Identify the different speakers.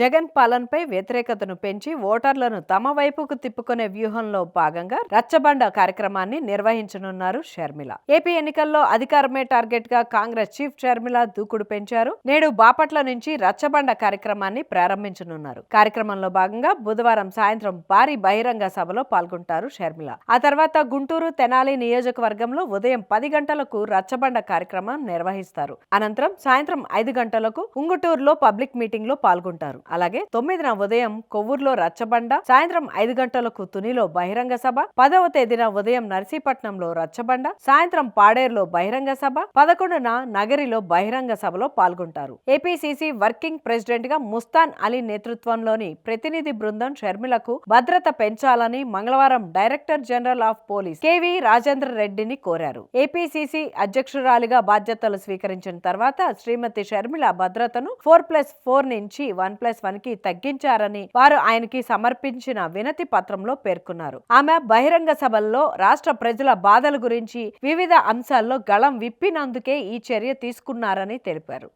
Speaker 1: జగన్ పాలనపై వ్యతిరేకతను పెంచి ఓటర్లను తమ వైపుకు తిప్పుకునే వ్యూహంలో భాగంగా రచ్చబండ కార్యక్రమాన్ని నిర్వహించనున్నారు షర్మిల. ఏపీ ఎన్నికల్లో అధికారమే టార్గెట్గా కాంగ్రెస్ చీఫ్ షర్మిల దూకుడు పెంచారు. నేడు బాపట్ల నుంచి రచ్చబండ కార్యక్రమాన్ని ప్రారంభించనున్నారు. కార్యక్రమంలో భాగంగా బుధవారం సాయంత్రం భారీ బహిరంగ సభలో పాల్గొంటారు షర్మిల. ఆ తర్వాత గుంటూరు తెనాలి నియోజకవర్గంలో ఉదయం పది గంటలకు రచ్చబండ కార్యక్రమం నిర్వహిస్తారు. అనంతరం సాయంత్రం ఐదు గంటలకు ఉంగుటూరులో పబ్లిక్ మీటింగ్లో పాల్గొంటారు. అలాగే తొమ్మిదిన ఉదయం కొవ్వూరులో రచ్చబండ సాయంత్రం ఐదు గంటలకు తునిలో బహిరంగ సభ పదవ తేదీన ఉదయం నర్సీపట్నంలో రచ్చబండ సాయంత్రం పాడేరులో బహిరంగ సభ పదకొండున నగరిలో బహిరంగ సభలో పాల్గొంటారు. ఏపీసీసీ వర్కింగ్ ప్రెసిడెంట్గా ముస్తాన్ అలీ నేతృత్వంలోని ప్రతినిధి బృందం షర్మిలకు భద్రత పెంచాలని మంగళవారం director general of police KV Rajendra రెడ్డిని కోరారు. ఏపీసీసీ అధ్యక్షురాలిగా బాధ్యతలు స్వీకరించిన తర్వాత శ్రీమతి షర్మిల భద్రతను ఫోర్ ప్లస్ ఫోర్ నుంచి వన్ ప్లస్ వన్కి తగ్గించారని వారు ఆయనకి సమర్పించిన వినతి పత్రంలో పేర్కొన్నారు. ఆమె బహిరంగ సభల్లో రాష్ట్ర ప్రజల బాధల గురించి వివిధ అంశాల్లో గళం విప్పినందుకే ఈ చర్య తీసుకున్నారని తెలిపారు.